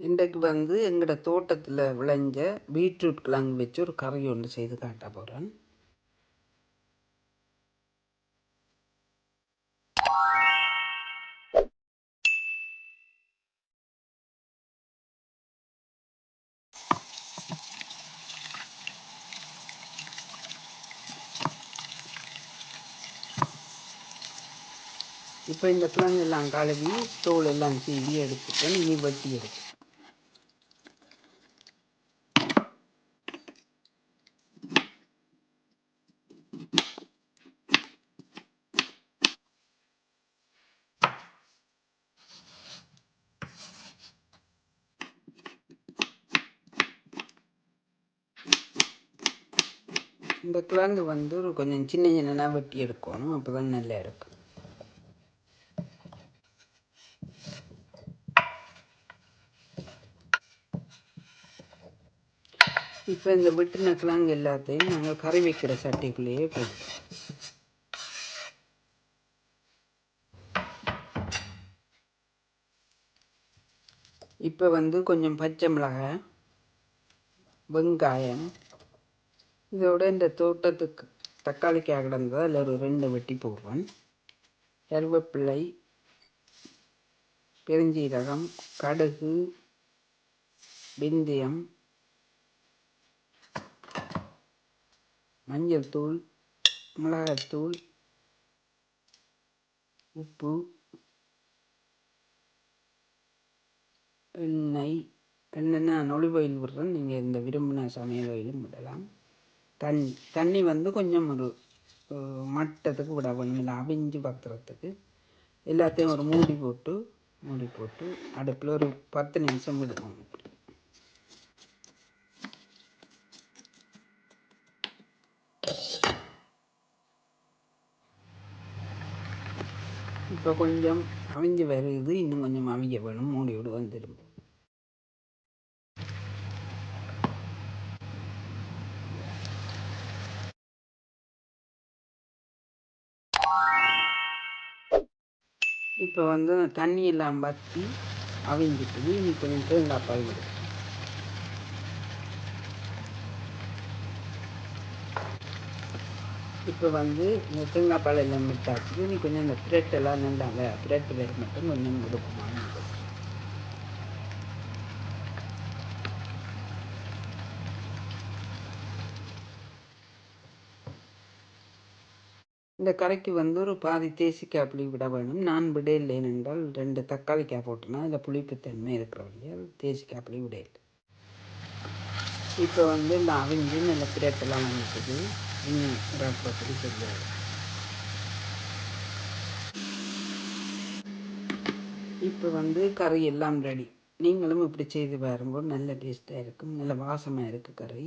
இன்றைக்கு வந்து எங்களோட தோட்டத்தில் விளைஞ்ச பீட்ரூட் கிழங்கு வச்சு ஒரு கறி ஒன்று செய்து காட்ட போகிறேன் இப்போ இந்த கிழங்கு எல்லாம் கழுவி தோல் எல்லாம் சீவி எடுத்துட்டேன் இனி வட்டி எடுத்து இந்த கிழங்கு வந்து ஒரு கொஞ்சம் சின்ன சின்னதாக வெட்டி எடுக்கணும். அப்போ தான் நல்லா இருக்கும். இப்போ இந்த வெட்டின கிழங்கு எல்லாத்தையும் நாங்கள் கறி வைக்கிற சட்டிக்குள்ளேயே போயிடுவோம் இப்போ வந்து கொஞ்சம் பச்சை மிளகாய் வெங்காயம் இதோட இந்த தோட்டத்துக்கு தக்காளிக்காக கிடந்தது. அதில் ஒரு ரெண்டு வெட்டி போடுவேன் கருவேப்பிள்ளை பெருஞ்சீரகம் கடுகு வெந்தயம் மஞ்சள் தூள் மிளகாத்தூள் உப்பு எண்ணெய் எண்ணெய் நான் விடுறேன் நீங்கள் இந்த விரும்பின சமையல் ஆயிலும் விடலாம் தண்ணி தண்ணி வந்து கொஞ்சம் ஒரு மட்டத்துக்கு விட கொஞ்சம் இல்லை அவிஞ்சு பத்துறதுக்கு எல்லாத்தையும் ஒரு மூடி போட்டு மூடி போட்டு அடுப்பில் ஒரு பத்து நிமிஷம் விடுவோம். இப்போ கொஞ்சம் அவிஞ்சு வருது. இன்னும் கொஞ்சம் அவிஞ்ச வேணும். மூடி விடு வந்துடும் இப்போ வந்து தண்ணி எல்லாம் வற்றி அவிஞ்சிட்டு இனி கொஞ்சம் தேங்காய் பால் விடும் இப்போ வந்து இந்த தேங்காய் பால் எல்லாம் விட்டாச்சு நீ கொஞ்சம் இந்த ப்ரெட் எல்லாம் நல்லாங்க பிரெட் வேறு மட்டும் கொஞ்சம் கொடுக்குமா இந்த கரைக்கு வந்து ஒரு பாதி தேசிக்காய் புளி விட வேணும். நான் விட இல்லை என்றால் ரெண்டு தக்காளிக்காய் போட்டோன்னா அதில் புளிப்புத்தன்மை இருக்கிறவங்க தேசிக்காய் புளி விட இல்லை இப்போ வந்து இந்த அவிஞ்சு நல்ல பிரேட்டெல்லாம் வந்துட்டு இன்னும் ரப்பப்படி தெரியாது இப்போ வந்து கறி எல்லாம் ரெடி. நீங்களும் இப்படி செய்து பாருங்கள் நல்ல டேஸ்ட்டாக இருக்கும். நல்ல வாசமாக இருக்குது கறி.